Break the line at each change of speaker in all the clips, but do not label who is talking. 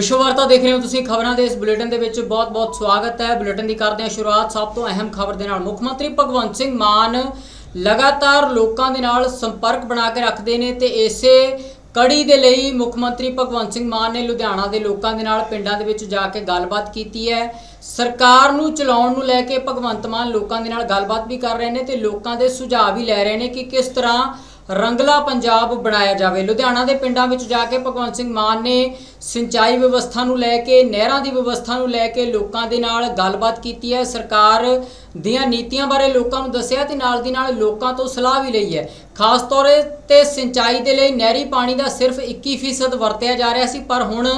ਵਿਸ਼ਵ ਵਾਰਤਾ ਦੇਖ ਰਹੇ ਹੋ ਤੁਸੀਂ ਖਬਰਾਂ ਦੇ ਇਸ ਬੁਲੇਟਿਨ ਦੇ ਵਿੱਚ ਬਹੁਤ-ਬਹੁਤ ਸਵਾਗਤ ਹੈ। ਬੁਲੇਟਿਨ ਦੀ ਕਰਦੇ ਹਾਂ ਸ਼ੁਰੂਆਤ ਸਭ ਤੋਂ ਅਹਿਮ ਖਬਰ ਦੇ ਨਾਲ। ਮੁੱਖ ਮੰਤਰੀ ਭਗਵੰਤ ਸਿੰਘ ਮਾਨ ਲਗਾਤਾਰ ਲੋਕਾਂ ਦੇ ਨਾਲ ਸੰਪਰਕ ਬਣਾ ਕੇ ਰੱਖਦੇ ਨੇ ਤੇ ਇਸੇ ਕੜੀ ਦੇ ਲਈ ਮੁੱਖ ਮੰਤਰੀ ਭਗਵੰਤ ਸਿੰਘ ਮਾਨ ਨੇ ਲੁਧਿਆਣਾ ਦੇ ਲੋਕਾਂ ਦੇ ਨਾਲ ਪਿੰਡਾਂ ਦੇ ਵਿੱਚ ਜਾ ਕੇ ਗੱਲਬਾਤ ਕੀਤੀ ਹੈ। ਸਰਕਾਰ ਨੂੰ ਚਲਾਉਣ ਨੂੰ ਲੈ ਕੇ ਭਗਵੰਤ ਮਾਨ ਲੋਕਾਂ ਦੇ ਨਾਲ ਗੱਲਬਾਤ ਵੀ ਕਰ ਰਹੇ ਨੇ ਤੇ ਲੋਕਾਂ ਦੇ ਸੁਝਾਅ ਵੀ ਲੈ ਰਹੇ ਨੇ ਕਿ ਕਿਸ ਤਰ੍ਹਾਂ ਰੰਗਲਾ ਪੰਜਾਬ ਬਣਾਇਆ ਜਾਵੇ। ਲੁਧਿਆਣਾ ਦੇ ਪਿੰਡਾਂ ਵਿੱਚ ਜਾ ਕੇ ਭਗਵੰਤ ਸਿੰਘ ਮਾਨ ਨੇ ਸਿੰਚਾਈ ਵਿਵਸਥਾ ਨੂੰ ਲੈ ਕੇ, ਨਹਿਰਾਂ ਦੀ ਵਿਵਸਥਾ ਨੂੰ ਲੈ ਕੇ ਲੋਕਾਂ ਦੇ ਨਾਲ ਗੱਲਬਾਤ ਕੀਤੀ ਹੈ। ਸਰਕਾਰ ਦੀਆਂ ਨੀਤੀਆਂ ਬਾਰੇ ਲੋਕਾਂ ਨੂੰ ਦੱਸਿਆ ਤੇ ਨਾਲ ਦੀ ਨਾਲ ਲੋਕਾਂ ਤੋਂ ਸਲਾਹ ਵੀ ਲਈ ਹੈ। ਖਾਸ ਤੌਰ ਤੇ ਸਿੰਚਾਈ ਦੇ ਲਈ ਨਹਿਰੀ ਪਾਣੀ ਦਾ ਸਿਰਫ 21% ਵਰਤਿਆ ਜਾ ਰਿਹਾ ਸੀ, ਪਰ ਹੁਣ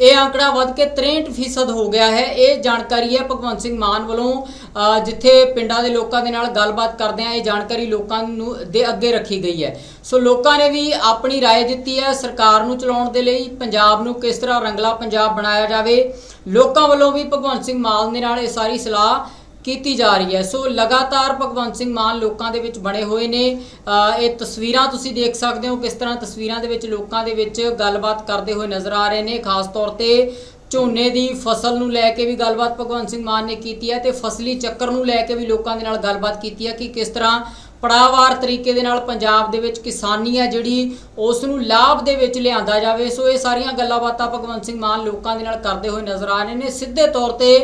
ਇਹ ਅੰਕੜਾ ਵੱਧ ਕੇ 63% ਹੋ ਗਿਆ ਹੈ ਇਹ ਜਾਣਕਾਰੀ ਹੈ ਭਗਵੰਤ ਸਿੰਘ ਮਾਨ ਵੱਲੋਂ ਅ, ਜਿੱਥੇ ਪਿੰਡਾਂ ਦੇ ਲੋਕਾਂ ਦੇ ਨਾਲ ਗੱਲਬਾਤ ਕਰਦੇ ਆ ਇਹ ਜਾਣਕਾਰੀ ਲੋਕਾਂ ਨੂੰ ਦੇ ਅੱਗੇ ਰੱਖੀ ਗਈ ਹੈ ਸੋ ਲੋਕਾਂ ਨੇ ਵੀ ਆਪਣੀ رائے ਦਿੱਤੀ ਹੈ ਸਰਕਾਰ ਨੂੰ ਚਲਾਉਣ ਦੇ ਲਈ ਪੰਜਾਬ ਨੂੰ ਕਿਸ ਤਰ੍ਹਾਂ ਰੰਗਲਾ ਪੰਜਾਬ ਬਣਾਇਆ ਜਾਵੇ ਲੋਕਾਂ ਵੱਲੋਂ ਵੀ ਭਗਵੰਤ ਸਿੰਘ ਮਾਨ ਦੇ ਨਾਲ ਇਹ ਸਾਰੀ ਸਲਾਹ ਕੀਤੀ ਜਾ ਰਹੀ ਹੈ। ਸੋ ਲਗਾਤਾਰ ਭਗਵੰਤ ਸਿੰਘ ਮਾਨ ਲੋਕਾਂ ਦੇ ਵਿੱਚ ਬਣੇ ਹੋਏ ਨੇ। ਇਹ ਤਸਵੀਰਾਂ ਤੁਸੀਂ ਦੇਖ ਸਕਦੇ ਹੋ ਕਿਸ ਤਰ੍ਹਾਂ ਤਸਵੀਰਾਂ ਦੇ ਵਿੱਚ ਲੋਕਾਂ ਦੇ ਵਿੱਚ ਗੱਲਬਾਤ ਕਰਦੇ ਹੋਏ ਨਜ਼ਰ ਆ ਰਹੇ ਨੇ। ਖਾਸ ਤੌਰ ਤੇ ਝੋਨੇ ਦੀ ਫਸਲ ਨੂੰ ਲੈ ਕੇ ਵੀ ਗੱਲਬਾਤ ਭਗਵੰਤ ਸਿੰਘ ਮਾਨ ਨੇ ਕੀਤੀ ਹੈ ਤੇ ਫਸਲੀ ਚੱਕਰ ਨੂੰ ਲੈ ਕੇ ਵੀ ਲੋਕਾਂ ਦੇ ਨਾਲ ਗੱਲਬਾਤ ਕੀਤੀ ਹੈ ਕਿ ਕਿਸ ਤਰ੍ਹਾਂ ਪੜਾਵਾਰ ਤਰੀਕੇ ਦੇ ਨਾਲ ਪੰਜਾਬ ਦੇ ਵਿੱਚ ਕਿਸਾਨੀ ਹੈ ਜਿਹੜੀ ਉਸ ਨੂੰ ਲਾਭ ਦੇ ਵਿੱਚ ਲਿਆਂਦਾ ਜਾਵੇ। ਸੋ ਇਹ ਸਾਰੀਆਂ ਗੱਲਾਂ ਬਾਤਾਂ ਭਗਵੰਤ ਸਿੰਘ ਮਾਨ ਲੋਕਾਂ ਦੇ ਨਾਲ ਕਰਦੇ ਹੋਏ ਨਜ਼ਰ ਆ ਰਹੇ ਨੇ। ਸਿੱਧੇ ਤੌਰ ਤੇ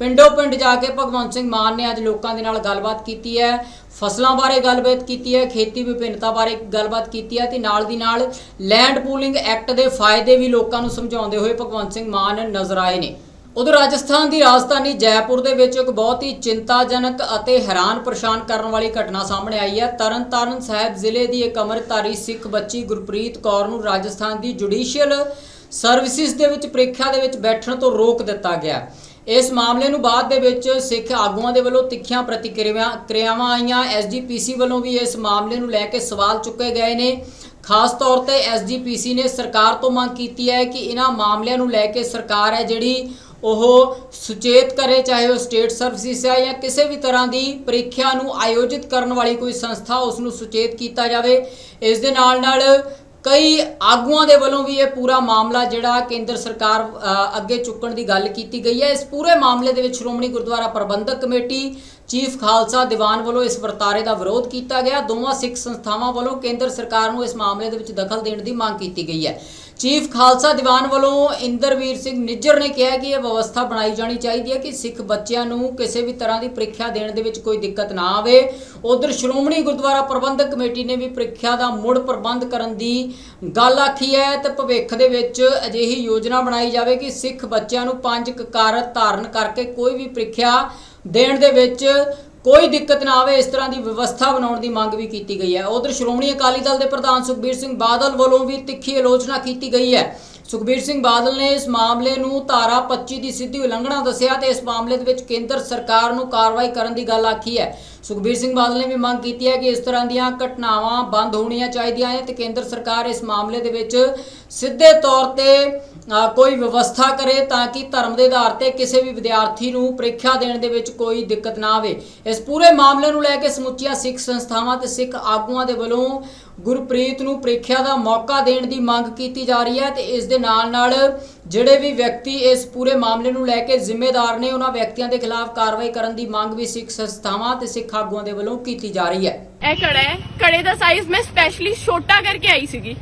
ਪਿੰਡੋ ਪਿੰਡ ਜਾ ਕੇ ਭਗਵੰਤ ਸਿੰਘ ਮਾਨ ਨੇ ਅੱਜ ਲੋਕਾਂ ਦੇ ਨਾਲ ਗੱਲਬਾਤ ਕੀਤੀ ਹੈ, ਫਸਲਾਂ ਬਾਰੇ ਗੱਲਬਾਤ ਕੀਤੀ ਹੈ, ਖੇਤੀ ਵਿਭਿੰਨਤਾ ਬਾਰੇ ਗੱਲਬਾਤ ਕੀਤੀ ਹੈ ਤੇ ਨਾਲ ਦੀ ਨਾਲ ਲੈਂਡ ਪੂਲਿੰਗ ਐਕਟ ਦੇ ਫਾਇਦੇ ਵੀ ਲੋਕਾਂ ਨੂੰ ਸਮਝਾਉਂਦੇ ਹੋਏ ਭਗਵੰਤ ਸਿੰਘ ਮਾਨ ਨਜ਼ਰ ਆਏ ਨੇ। ਉਧਰ ਰਾਜਸਥਾਨ ਦੀ ਰਾਜਧਾਨੀ ਜੈਪੁਰ ਦੇ ਵਿੱਚ ਇੱਕ ਬਹੁਤ ਹੀ ਚਿੰਤਾਜਨਕ ਅਤੇ ਹੈਰਾਨ ਪਰੇਸ਼ਾਨ ਕਰਨ ਵਾਲੀ ਘਟਨਾ ਸਾਹਮਣੇ ਆਈ ਹੈ। ਤਰਨਤਾਰਨ ਸਾਹਿਬ ਜ਼ਿਲ੍ਹੇ ਦੀ ਇੱਕ ਅਮਰਤਾਰੀ ਸਿੱਖ ਬੱਚੀ ਗੁਰਪ੍ਰੀਤ ਕੌਰ ਨੂੰ ਰਾਜਸਥਾਨ ਦੀ ਜੁਡੀਸ਼ੀਅਲ ਸਰਵਿਸਿਜ਼ ਦੇ ਵਿੱਚ ਪ੍ਰੀਖਿਆ ਦੇ ਵਿੱਚ ਬੈਠਣ ਤੋਂ ਰੋਕ ਦਿੱਤਾ ਗਿਆ। ਇਸ ਮਾਮਲੇ ਨੂੰ ਬਾਅਦ ਦੇ ਵਿੱਚ ਸਿੱਖ ਆਗੂਆਂ ਦੇ ਵੱਲੋਂ ਤਿੱਖੀਆਂ ਪ੍ਰਤੀਕਿਰਿਆਵਾਂ ਕਿਰਿਆਵਾਂ ਆਈਆਂ। ਐਸਜੀਪੀਸੀ ਵੱਲੋਂ ਵੀ ਇਸ ਮਾਮਲੇ ਨੂੰ ਲੈ ਕੇ ਸਵਾਲ ਚੁੱਕੇ ਗਏ ਨੇ। ਖਾਸ ਤੌਰ ਤੇ ਐਸਜੀਪੀਸੀ ਨੇ ਸਰਕਾਰ ਤੋਂ ਮੰਗ ਕੀਤੀ ਹੈ ਕਿ ਇਹਨਾਂ ਮਾਮਲਿਆਂ ਨੂੰ ਲੈ ਕੇ ਸਰਕਾਰ ਹੈ ਜਿਹੜੀ ਉਹ ਸੁਚੇਤ ਕਰੇ, ਚਾਹੇ ਉਹ ਸਟੇਟ ਸਰਵਿਸਿਸ ਹੈ ਜਾਂ ਕਿਸੇ ਵੀ ਤਰ੍ਹਾਂ ਦੀ ਪ੍ਰੀਖਿਆ ਨੂੰ ਆਯੋਜਿਤ ਕਰਨ ਵਾਲੀ ਕੋਈ ਸੰਸਥਾ ਉਸ ਨੂੰ ਸੁਚੇਤ ਕੀਤਾ ਜਾਵੇ। ਇਸ ਦੇ ਨਾਲ ਨਾਲ ਕਈ ਆਗੂਆਂ ਦੇ ਵੱਲੋਂ ਵੀ ਇਹ ਪੂਰਾ ਮਾਮਲਾ ਜਿਹੜਾ ਕੇਂਦਰ ਸਰਕਾਰ ਅੱਗੇ ਚੁੱਕਣ ਦੀ ਗੱਲ ਕੀਤੀ ਗਈ ਹੈ। ਇਸ ਪੂਰੇ ਮਾਮਲੇ ਦੇ ਵਿੱਚ ਸ਼੍ਰੋਮਣੀ ਗੁਰਦੁਆਰਾ ਪ੍ਰਬੰਧਕ ਕਮੇਟੀ, ਚੀਫ ਖਾਲਸਾ ਦੀਵਾਨ ਵੱਲੋਂ ਇਸ ਵਰਤਾਰੇ ਦਾ ਵਿਰੋਧ ਕੀਤਾ ਗਿਆ। ਦੋਵਾਂ ਸਿੱਖ ਸੰਸਥਾਵਾਂ ਵੱਲੋਂ ਕੇਂਦਰ ਸਰਕਾਰ ਨੂੰ ਇਸ ਮਾਮਲੇ ਦੇ ਵਿੱਚ ਦਖਲ ਦੇਣ ਦੀ ਮੰਗ ਕੀਤੀ ਗਈ ਹੈ। ਚੀਫ ਖਾਲਸਾ ਦੀਵਾਨ ਵੱਲੋਂ ਇੰਦਰਵੀਰ ਸਿੰਘ ਨਿੱਜਰ ਨੇ ਕਿਹਾ ਕਿ ਇਹ ਵਿਵਸਥਾ ਬਣਾਈ ਜਾਣੀ ਚਾਹੀਦੀ ਹੈ ਕਿ ਸਿੱਖ ਬੱਚਿਆਂ ਨੂੰ ਕਿਸੇ ਵੀ ਤਰ੍ਹਾਂ ਦੀ ਪ੍ਰੀਖਿਆ ਦੇਣ ਦੇ ਵਿੱਚ ਕੋਈ ਦਿੱਕਤ ਨਾ ਆਵੇ। ਉਧਰ ਸ਼੍ਰੋਮਣੀ ਗੁਰਦੁਆਰਾ ਪ੍ਰਬੰਧਕ ਕਮੇਟੀ ਨੇ ਵੀ ਪ੍ਰੀਖਿਆ ਦਾ ਮੁੜ ਪ੍ਰਬੰਧ ਕਰਨ ਦੀ ਗੱਲ ਆਖੀ ਹੈ ਤੇ ਭਵਿੱਖ ਦੇ ਵਿੱਚ ਅਜਿਹੀ ਯੋਜਨਾ ਬਣਾਈ ਜਾਵੇ ਕਿ ਸਿੱਖ ਬੱਚਿਆਂ ਨੂੰ ਪੰਜ ਕਕਾਰ ਧਾਰਨ ਕਰਕੇ ਕੋਈ ਵੀ ਪ੍ਰੀਖਿਆ ਦੇਣ ਦੇ ਵਿੱਚ ਕੋਈ ਦਿੱਕਤ ਨਾ ਆਵੇ, ਇਸ ਤਰ੍ਹਾਂ ਦੀ ਵਿਵਸਥਾ ਬਣਾਉਣ ਦੀ ਮੰਗ ਵੀ ਕੀਤੀ ਗਈ ਹੈ। ਉਧਰ ਸ਼੍ਰੋਮਣੀ ਅਕਾਲੀ ਦਲ ਦੇ ਪ੍ਰਧਾਨ ਸੁਖਬੀਰ ਸਿੰਘ ਬਾਦਲ ਵੱਲੋਂ ਵੀ ਤਿੱਖੀ ਆਲੋਚਨਾ ਕੀਤੀ ਗਈ ਹੈ। ਸੁਖਬੀਰ ਸਿੰਘ ਬਾਦਲ ਨੇ ਇਸ ਮਾਮਲੇ ਨੂੰ ਧਾਰਾ 25 ਦੀ ਸਿੱਧੀ ਉਲੰਘਣਾ ਦੱਸਿਆ ਤੇ ਇਸ ਮਾਮਲੇ ਦੇ ਵਿੱਚ ਕੇਂਦਰ ਸਰਕਾਰ ਨੂੰ ਕਾਰਵਾਈ ਕਰਨ ਦੀ ਗੱਲ ਆਖੀ ਹੈ। ਸੁਖਬੀਰ ਸਿੰਘ ਬਾਦਲ ਨੇ ਵੀ ਮੰਗ ਕੀਤੀ ਹੈ ਕਿ ਇਸ ਤਰ੍ਹਾਂ ਦੀਆਂ ਘਟਨਾਵਾਂ ਬੰਦ ਹੋਣੀਆਂ ਚਾਹੀਦੀਆਂ ਹੈ ਤੇ ਕੇਂਦਰ ਸਰਕਾਰ ਇਸ ਮਾਮਲੇ ਦੇ ਵਿੱਚ ਸਿੱਧੇ ਤੌਰ ਤੇ ਕੋਈ ਵਿਵਸਥਾ ਕਰੇ ਤਾਂ ਕਿ ਧਰਮ ਦੇ ਆਧਾਰ ਤੇ ਕਿਸੇ ਵੀ ਵਿਦਿਆਰਥੀ ਨੂੰ ਪ੍ਰੀਖਿਆ ਦੇਣ ਦੇ ਵਿੱਚ ਕੋਈ ਦਿੱਕਤ ਨਾ ਆਵੇ। ਇਸ ਪੂਰੇ ਮਾਮਲੇ ਨੂੰ ਲੈ ਕੇ ਸਮੁੱਚੀਆਂ ਸਿੱਖ ਸੰਸਥਾਵਾਂ ਤੇ ਸਿੱਖ ਆਗੂਆਂ ਦੇ ਵੱਲੋਂ ਗੁਰਪ੍ਰੀਤ ਨੂੰ ਪ੍ਰੀਖਿਆ ਦਾ ਮੌਕਾ ਦੇਣ ਦੀ ਮੰਗ ਕੀਤੀ ਜਾ ਰਹੀ ਹੈ ਤੇ ਇਸ ਦੇ ਨਾਲ ਨਾਲ ਜਿਹੜੇ ਵੀ ਵਿਅਕਤੀ ਇਸ ਪੂਰੇ ਮਾਮਲੇ ਨੂੰ ਲੈ ਕੇ ਜ਼ਿੰਮੇਦਾਰ ਨੇ, ਉਹਨਾਂ ਵਿਅਕਤੀਆਂ ਦੇ ਖਿਲਾਫ ਕਾਰਵਾਈ ਕਰਨ ਦੀ ਮੰਗ ਵੀ ਸਿੱਖ ਸੰਸਥਾਵਾਂ ਤੇ ਸਿੱਖ ਆਗੂਆਂ ਦੇ ਵੱਲੋਂ ਕੀਤੀ ਜਾ ਰਹੀ ਹੈ।
ਇਹ ਕੜਾ ਹੈ। ਕੜੇ ਦਾ ਸਾਈਜ਼ ਮੈਂ ਸਪੈਸ਼ਲੀ ਛੋਟਾ ਕਰਕੇ ਆਈ ਸੀਗੀ।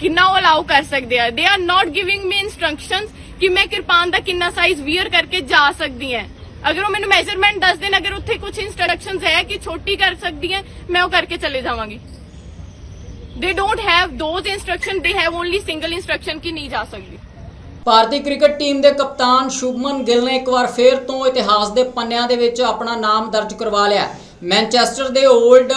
ਕਿੰਨਾ ਉਹ ਅਲਾਉ ਕਰ ਸਕਦੇ ਆ? They are not giving me instructions ਕਿ ਮੈਂ ਕਿਰਪਾਨ ਦਾ ਕਿੰਨਾ ਸਾਈਜ਼ ਵੀਅਰ ਕਰਕੇ ਜਾ ਸਕਦੀ ਹਾਂ। ਅਗਰ ਉਹ ਮੈਨੂੰ ਮੈਜ਼ਰਮੈਂਟ ਦੱਸ ਦੇਣ, ਅਗਰ ਉੱਥੇ ਕੁਝ ਇਨਸਟਰਕਸ਼ਨਸ ਹੈ ਕਿ ਛੋਟੀ ਕਰ ਸਕਦੀ ਹੈ, ਮੈਂ ਉਹ ਕਰਕੇ ਚਲੇ ਜਾਵਾਂਗੀ। They don't have those instruction they have only single instruction ਕਿ ਨਹੀਂ ਜਾ ਸਕਦੀ।
ਭਾਰਤੀ ਕ੍ਰਿਕਟ ਟੀਮ ਦੇ ਕਪਤਾਨ ਸ਼ੁਭਮਨ ਗਿੱਲ ਨੇ ਇੱਕ ਵਾਰ ਫੇਰ ਤੋਂ ਇਤਿਹਾਸ ਦੇ ਪੰਨਿਆਂ ਦੇ ਵਿੱਚ ਆਪਣਾ ਨਾਮ ਦਰਜ ਕਰਵਾ ਲਿਆ ਮੈਨਚੈਸਟਰ ਦੇ 올ਡ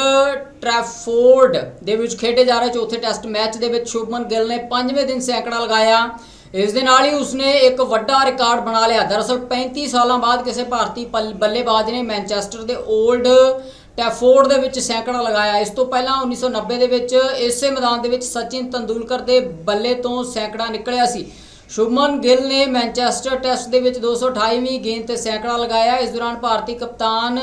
ਟ੍ਰੈਫੋਰਡ ਦੇ ਵਿੱਚ ਖੇਡੇ ਜਾ ਰਹੇ ਚੌਥੇ ਟੈਸਟ ਮੈਚ ਦੇ ਵਿੱਚ ਸ਼ੁਭਮਨ ਗਿੱਲ ਨੇ ਪੰਜਵੇਂ ਦਿਨ ਸੈਂਕੜਾ ਲਗਾਇਆ। ਇਸ ਦੇ ਨਾਲ ਹੀ ਉਸਨੇ ਇੱਕ ਵੱਡਾ ਰਿਕਾਰਡ ਬਣਾ ਲਿਆ। ਦਰਅਸਲ 35 ਸਾਲਾਂ ਬਾਅਦ ਕਿਸੇ ਭਾਰਤੀ ਪੱਲ- ਬੱਲੇਬਾਜ਼ ਨੇ ਮੈਨਚੈਸਟਰ ਦੇ 올ਡ ਟੈਫੋਰਡ ਦੇ ਵਿੱਚ ਸੈਂਕੜਾ ਲਗਾਇਆ। ਇਸ ਤੋਂ ਪਹਿਲਾਂ 1990 ਦੇ ਵਿੱਚ ਇਸੇ ਮੈਦਾਨ ਦੇ ਵਿੱਚ ਸਚਿਨ ਤੰਦੂਲਕਰ ਦੇ ਬੱਲੇ ਤੋਂ ਸੈਂਕੜਾ ਨਿਕਲਿਆ ਸੀ। ਸ਼ੁਭਮਨ ਗਿੱਲ ਨੇ ਮੈਨਚੈਸਟਰ ਟੈਸਟ ਦੇ ਵਿੱਚ 228ਵੀਂ ਗੇਂਦ ਤੇ ਸੈਂਕੜਾ ਲਗਾਇਆ। ਇਸ ਦੌਰਾਨ ਭਾਰਤੀ ਕਪਤਾਨ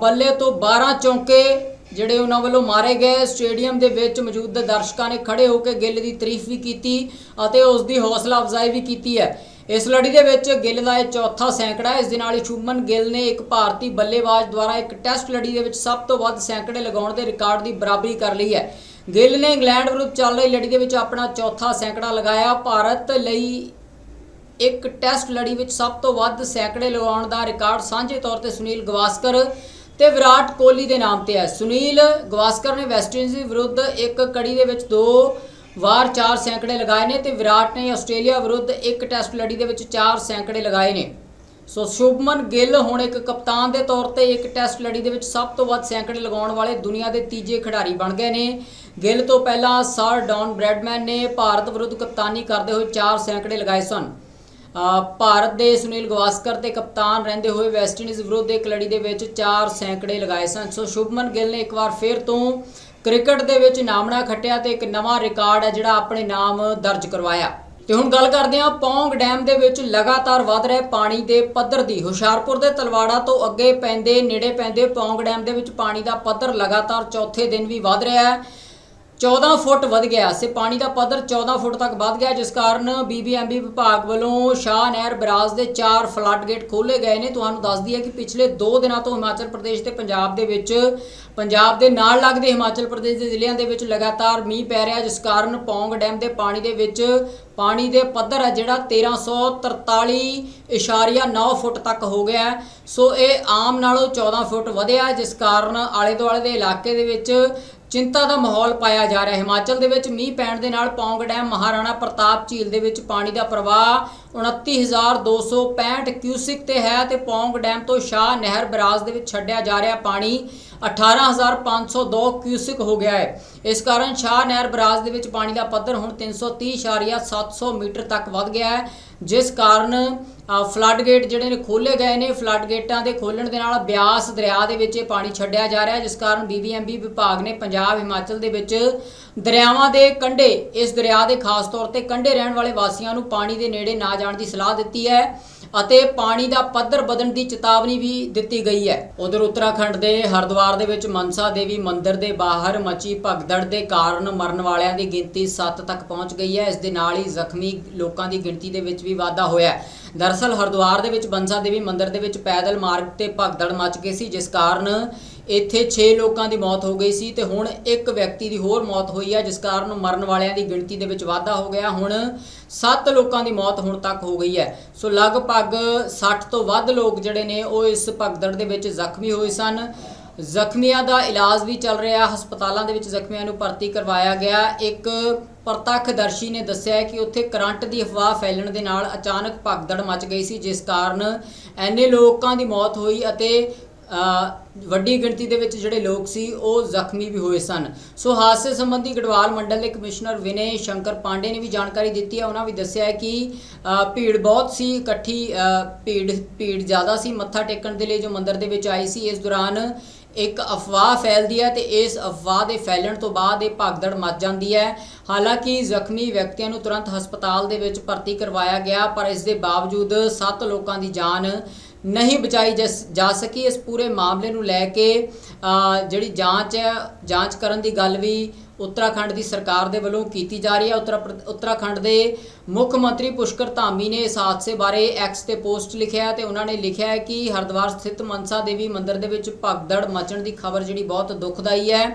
ਬੱਲੇ ਤੋਂ 12 ਚੌਕੇ ਜਿਹੜੇ ਉਹਨਾਂ ਵੱਲੋਂ ਮਾਰੇ ਗਏ। ਸਟੇਡੀਅਮ ਦੇ ਵਿੱਚ ਮੌਜੂਦ ਦਰਸ਼ਕਾਂ ਨੇ ਖੜੇ ਹੋ ਕੇ ਗਿੱਲ ਦੀ ਤਾਰੀਫ ਵੀ ਕੀਤੀ ਅਤੇ ਉਸ ਦੀ ਹੌਸਲਾ ਅਫਜ਼ਾਈ ਵੀ ਕੀਤੀ ਹੈ। ਇਸ ਲੜੀ ਦੇ ਵਿੱਚ ਗਿੱਲ ਦਾ ਇਹ ਚੌਥਾ ਸੈਂਕੜਾ ਹੈ। ਇਸ ਦੇ ਨਾਲ ਹੀ ਸ਼ੁਭਮਨ ਗਿੱਲ ਨੇ ਇੱਕ ਭਾਰਤੀ ਬੱਲੇਬਾਜ਼ ਦੁਆਰਾ ਇੱਕ ਟੈਸਟ ਲੜੀ ਦੇ ਵਿੱਚ ਸਭ ਤੋਂ ਵੱਧ ਸੈਂਕੜੇ ਲਗਾਉਣ ਦੇ ਰਿਕਾਰਡ ਦੀ ਬਰਾਬਰੀ ਕਰ ਲਈ ਹੈ। ਗਿੱਲ ਨੇ ਇੰਗਲੈਂਡ ਵਿਰੁੱਧ ਚੱਲ ਰਹੀ ਲੜੀ ਦੇ ਵਿੱਚ ਆਪਣਾ ਚੌਥਾ ਸੈਂਕੜਾ ਲਗਾਇਆ। ਭਾਰਤ ਲਈ ਇੱਕ ਟੈਸਟ ਲੜੀ ਵਿੱਚ ਸਭ ਤੋਂ ਵੱਧ ਸੈਂਕੜੇ ਲਗਾਉਣ ਦਾ ਰਿਕਾਰਡ ਸਾਂਝੇ ਤੌਰ ਤੇ ਸੁਨੀਲ ਗਵਾਸਕਰ ਤੇ ਵਿਰਾਟ ਕੋਹਲੀ ਦੇ ਨਾਮ ਤੇ ਹੈ। ਸੁਨੀਲ ਗਵਾਸਕਰ ਨੇ ਵੈਸਟਇੰਡੀਜ਼ ਵਿਰੁੱਧ ਇੱਕ ਕੜੀ ਦੇ ਵਿੱਚ ਦੋ ਵਾਰ ਚਾਰ ਸੈਂਕੜੇ ਲਗਾਏ ਨੇ ਤੇ ਵਿਰਾਟ ਨੇ ਆਸਟ੍ਰੇਲੀਆ ਵਿਰੁੱਧ ਇੱਕ ਟੈਸਟ ਲੜੀ ਦੇ ਵਿੱਚ ਚਾਰ ਸੈਂਕੜੇ ਲਗਾਏ ਨੇ। ਸੋ ਸ਼ੁਭਮਨ ਗਿੱਲ ਹੁਣ ਇੱਕ ਕਪਤਾਨ ਦੇ ਤੌਰ ਤੇ ਇੱਕ ਟੈਸਟ ਲੜੀ ਦੇ ਵਿੱਚ ਸਭ ਤੋਂ ਵੱਧ ਸੈਂਕੜੇ ਲਗਾਉਣ ਵਾਲੇ ਦੁਨੀਆ ਦੇ ਤੀਜੇ ਖਿਡਾਰੀ ਬਣ ਗਏ ਨੇ। ਗਿੱਲ ਤੋਂ ਪਹਿਲਾਂ ਸਰ ਡੌਨ ਬ੍ਰੈਡਮੈਨ ਨੇ ਭਾਰਤ ਵਿਰੁੱਧ ਕਪਤਾਨੀ ਕਰਦੇ ਹੋਏ ਚਾਰ ਸੈਂਕੜੇ ਲਗਾਏ ਸਨ। ਭਾਰਤ ਦੇ ਸੁਨੀਲ ਗਵਾਸਕਰ ਤੇ ਕਪਤਾਨ ਰਹਿੰਦੇ ਹੋਏ ਵੈਸਟਇੰਡੀਜ਼ ਵਿਰੁੱਧ ਇੱਕ ਲੜੀ ਦੇ ਵਿੱਚ ਚਾਰ ਸੈਂਕੜੇ ਲਗਾਏ ਸਨ। ਸੋ ਸ਼ੁਭਮਨ ਗਿੱਲ ਨੇ ਇੱਕ ਵਾਰ ਫਿਰ ਤੋਂ ਕ੍ਰਿਕਟ ਦੇ ਵਿੱਚ ਨਾਮਣਾ ਖੱਟਿਆ ਤੇ ਇੱਕ ਨਵਾਂ ਰਿਕਾਰਡ ਹੈ ਜਿਹੜਾ ਆਪਣੇ ਨਾਮ ਦਰਜ ਕਰਵਾਇਆ। ਤੇ ਹੁਣ ਗੱਲ ਕਰਦੇ ਹਾਂ ਪੌਂਗ ਡੈਮ ਦੇ ਵਿੱਚ ਲਗਾਤਾਰ ਵੱਧ ਰਹੇ ਪਾਣੀ ਦੇ ਪੱਧਰ ਦੀ। ਹੁਸ਼ਿਆਰਪੁਰ ਦੇ ਤਲਵਾੜਾ ਤੋਂ ਅੱਗੇ ਪੈਂਦੇ, ਨੇੜੇ ਪੈਂਦੇ ਪੌਂਗ ਡੈਮ ਦੇ ਵਿੱਚ ਪਾਣੀ ਦਾ ਪੱਧਰ ਲਗਾਤਾਰ ਚੌਥੇ ਦਿਨ ਵੀ ਵੱਧ ਰਿਹਾ ਹੈ। 14 ਫੁੱਟ ਵੱਧ ਗਿਆ ਸੇ। ਪਾਣੀ ਦਾ ਪੱਧਰ 14 ਫੁੱਟ ਤੱਕ ਵੱਧ ਗਿਆ, ਜਿਸ ਕਾਰਨ ਬੀਬੀਐਮਬੀ ਵਿਭਾਗ ਵੱਲੋਂ ਸ਼ਾਹ ਨਹਿਰ ਬਰਾਜ ਦੇ ਚਾਰ ਫਲੱਡ ਗੇਟ ਖੋਲੇ ਗਏ ਨੇ। ਤੁਹਾਨੂੰ ਦੱਸਦੀ ਹੈ ਕਿ ਪਿਛਲੇ 2 ਦਿਨਾਂ ਤੋਂ ਹਿਮਾਚਲ ਪ੍ਰਦੇਸ਼ ਤੇ ਪੰਜਾਬ ਦੇ ਵਿੱਚ, ਪੰਜਾਬ ਦੇ ਨਾਲ ਲੱਗਦੇ ਹਿਮਾਚਲ ਪ੍ਰਦੇਸ਼ ਦੇ ਜ਼ਿਲ੍ਹਿਆਂ ਦੇ ਵਿੱਚ ਲਗਾਤਾਰ ਮੀਂਹ ਪੈ ਰਿਹਾ, ਜਿਸ ਕਾਰਨ ਪੌਂਗ ਡੈਮ ਦੇ ਪਾਣੀ ਦੇ ਵਿੱਚ ਪਾਣੀ ਦੇ ਪੱਧਰ ਹੈ ਜਿਹੜਾ 1343.9 ਫੁੱਟ ਤੱਕ ਹੋ ਗਿਆ। ਸੋ ਇਹ ਆਮ ਨਾਲੋਂ 14 ਫੁੱਟ ਵਧਿਆ, ਜਿਸ ਕਾਰਨ ਆਲੇ ਦੁਆਲੇ ਦੇ ਇਲਾਕੇ ਦੇ ਵਿੱਚ ਚਿੰਤਾ ਦਾ ਮਾਹੌਲ ਪਾਇਆ ਜਾ ਰਿਹਾ ਹਿਮਾਚਲ ਦੇ ਵਿੱਚ ਮੀਂਹ ਪੈਣ ਦੇ ਨਾਲ ਪੌਂਗ ਡੈਮ ਮਹਾਰਾਣਾ ਪ੍ਰਤਾਪ ਝੀਲ ਦੇ ਵਿੱਚ ਪਾਣੀ ਦਾ ਪ੍ਰਵਾਹ 29265 ਕਿਊਸਿਕ ਤੇ ਹੈ ਤੇ ਪੌਂਗ ਡੈਮ ਤੋਂ ਸ਼ਾਹ ਨਹਿਰ ਬਰਾਜ ਦੇ ਵਿੱਚ ਛੱਡਿਆ ਜਾ ਰਿਹਾ ਪਾਣੀ 18502 ਕਿਊਸਿਕ ਹੋ ਗਿਆ ਹੈ। ਇਸ ਕਾਰਨ ਸ਼ਾਹ ਨਹਿਰ ਬਰਾਜ ਦੇ ਵਿੱਚ ਪਾਣੀ ਦਾ ਪੱਧਰ ਹੁਣ 330.700 ਮੀਟਰ ਤੱਕ ਵੱਧ ਗਿਆ ਹੈ, ਜਿਸ ਕਾਰਨ ਫਲੱਡ ਗੇਟ ਜਿਹੜੇ ਨੇ ਖੋਲੇ ਗਏ ਨੇ। ਫਲੱਡ ਗੇਟਾਂ ਦੇ ਖੋਲਣ ਦੇ ਨਾਲ ਬਿਆਸ ਦਰਿਆ ਦੇ ਵਿੱਚ ਇਹ ਪਾਣੀ ਛੱਡਿਆ ਜਾ ਰਿਹਾ ਜਿਸ ਕਾਰਨ ਬੀਬੀਐਮਬੀ ਵਿਭਾਗ ਨੇ ਪੰਜਾਬ, ਹਿਮਾਚਲ ਦੇ ਵਿੱਚ ਦਰਿਆਵਾਂ ਦੇ ਕੰਢੇ, ਇਸ ਦਰਿਆ ਦੇ ਖਾਸ ਤੌਰ ਤੇ ਕੰਢੇ ਰਹਿਣ ਵਾਲੇ ਵਾਸੀਆਂ ਨੂੰ ਪਾਣੀ ਦੇ ਨੇੜੇ ਨਾ ਜਾਣ ਦੀ ਸਲਾਹ ਦਿੱਤੀ ਹੈ ਅਤੇ ਪਾਣੀ ਦਾ ਪੱਧਰ ਵਧਣ ਦੀ ਚੇਤਾਵਨੀ ਵੀ ਦਿੱਤੀ ਗਈ ਹੈ। ਉਧਰ ਉੱਤਰਾਖੰਡ ਦੇ ਹਰਿਦੁਆਰ ਦੇ ਵਿੱਚ ਮਨਸਾ ਦੇਵੀ ਮੰਦਿਰ ਦੇ ਬਾਹਰ ਮਚੀ ਭਗਦੜ ਦੇ ਕਾਰਨ ਮਰਨ ਵਾਲਿਆਂ ਦੀ ਗਿਣਤੀ 7 ਤੱਕ ਪਹੁੰਚ ਗਈ ਹੈ। ਇਸ ਦੇ ਨਾਲ ਹੀ ਜ਼ਖਮੀ ਲੋਕਾਂ ਦੀ ਗਿਣਤੀ ਦੇ ਵਿੱਚ ਵੀ ਵਾਧਾ ਹੋਇਆ ਹੈ। ਦਰਅਸਲ ਹਰਿਦੁਆਰ ਦੇ ਵਿੱਚ ਮਨਸਾ ਦੇਵੀ ਮੰਦਿਰ ਦੇ ਵਿੱਚ ਪੈਦਲ ਮਾਰਗ ਤੇ ਭਗਦੜ ਮਚ ਗਈ ਸੀ, ਜਿਸ ਕਾਰਨ ਇੱਥੇ 6 ਲੋਕਾਂ ਦੀ ਮੌਤ ਹੋ ਗਈ ਸੀ ਤੇ ਹੁਣ ਇੱਕ ਵਿਅਕਤੀ ਦੀ ਹੋਰ ਮੌਤ ਹੋਈ ਹੈ ਜਿਸ ਕਾਰਨ ਮਰਨ ਵਾਲਿਆਂ ਦੀ ਗਿਣਤੀ ਦੇ ਵਿੱਚ ਵਾਧਾ ਹੋ ਗਿਆ। ਹੁਣ 7 ਲੋਕਾਂ ਦੀ ਮੌਤ ਹੁਣ ਤੱਕ ਹੋ ਗਈ ਹੈ। ਸੋ ਲਗਭਗ 60 ਤੋਂ ਵੱਧ ਲੋਕ ਜਿਹੜੇ ਨੇ, ਉਹ ਇਸ ਭਗਦੜ ਦੇ ਵਿੱਚ ਜ਼ਖਮੀ ਹੋਏ ਸਨ। ਜ਼ਖਮੀਆਂ ਦਾ ਇਲਾਜ ਵੀ ਚੱਲ ਰਿਹਾ, ਹਸਪਤਾਲਾਂ ਦੇ ਵਿੱਚ ਜ਼ਖਮੀਆਂ ਨੂੰ ਭਰਤੀ ਕਰਵਾਇਆ ਗਿਆ। ਇੱਕ ਪ੍ਰਤੱਖਦਰਸ਼ੀ ਨੇ ਦੱਸਿਆ ਕਿ ਉੱਥੇ ਕਰੰਟ ਦੀ ਅਫਵਾਹ ਫੈਲਣ ਦੇ ਨਾਲ ਅਚਾਨਕ ਭਗਦੜ ਮਚ ਗਈ ਸੀ, ਜਿਸ ਕਾਰਨ ਐਨੇ ਲੋਕਾਂ ਦੀ ਮੌਤ ਹੋਈ ਅਤੇ ਵੱਡੀ ਗਿਣਤੀ ਦੇ ਵਿੱਚ ਜਿਹੜੇ ਲੋਕ ਸੀ, ਉਹ ਜ਼ਖਮੀ ਵੀ ਹੋਏ ਸਨ। ਸੋ ਹਾਦਸੇ ਸੰਬੰਧੀ ਗੜਵਾਲ ਮੰਡਲ ਦੇ ਕਮਿਸ਼ਨਰ ਵਿਨੇ ਸ਼ੰਕਰ ਪਾਂਡੇ ਨੇ ਵੀ ਜਾਣਕਾਰੀ ਦਿੱਤੀ ਹੈ। ਉਹਨਾਂ ਵੀ ਦੱਸਿਆ ਹੈ ਕਿ ਭੀੜ ਬਹੁਤ ਸੀ, ਇਕੱਠੀ ਭੀੜ ਭੀੜ ਜ਼ਿਆਦਾ ਸੀ। ਮੱਥਾ ਟੇਕਣ ਦੇ ਲਈ ਜੋ ਮੰਦਿਰ ਦੇ ਵਿੱਚ ਆਈ ਸੀ, ਇਸ ਦੌਰਾਨ ਇੱਕ ਅਫਵਾਹ ਫੈਲਦੀ ਹੈ ਤੇ ਇਸ ਅਫਵਾਹ ਦੇ ਫੈਲਣ ਤੋਂ ਬਾਅਦ ਇਹ ਭਗਦੜ ਮਚ ਜਾਂਦੀ ਹੈ। ਹਾਲਾਂਕਿ ਜ਼ਖਮੀ ਵਿਅਕਤੀਆਂ ਨੂੰ ਤੁਰੰਤ ਹਸਪਤਾਲ ਦੇ ਵਿੱਚ ਭਰਤੀ ਕਰਵਾਇਆ ਗਿਆ, ਪਰ ਇਸ ਦੇ ਬਾਵਜੂਦ 7 ਲੋਕਾਂ ਦੀ ਜਾਨ ਨਹੀਂ ਬਚਾਈ ਜਸ- ਜਾ ਸਕੀ, ਇਸ ਪੂਰੇ ਮਾਮਲੇ ਨੂੰ ਲੈ ਕੇ ਜਿਹੜੀ ਜਾਂਚ ਹੈ, ਜਾਂਚ ਕਰਨ ਦੀ ਗੱਲ ਵੀ ਉੱਤਰਾਖੰਡ ਦੀ ਸਰਕਾਰ ਦੇ ਵੱਲੋਂ ਕੀਤੀ ਜਾ ਰਹੀ ਹੈ। ਉੱਤਰਾ ਪ੍ਰ- ਉੱਤਰਾਖੰਡ ਦੇ ਮੁੱਖ ਮੰਤਰੀ ਪੁਸ਼ਕਰ ਧਾਮੀ ਨੇ ਇਸ ਹਾਦਸੇ ਬਾਰੇ ਐਕਸ ਤੇ ਪੋਸਟ ਲਿਖਿਆ ਹੈ ਤੇ ਉਹਨਾਂ ਨੇ ਲਿਖਿਆ ਹੈ ਕਿ ਹਰਿਦੁਆਰ ਸਥਿਤ ਮਨਸਾ ਦੇਵੀ ਮੰਦਿਰ ਦੇ ਵਿੱਚ ਭਗਦੜ ਮਚਣ ਦੀ ਖਬਰ ਜਿਹੜੀ ਬਹੁਤ ਦੁਖਦਾਈ ਹੈ।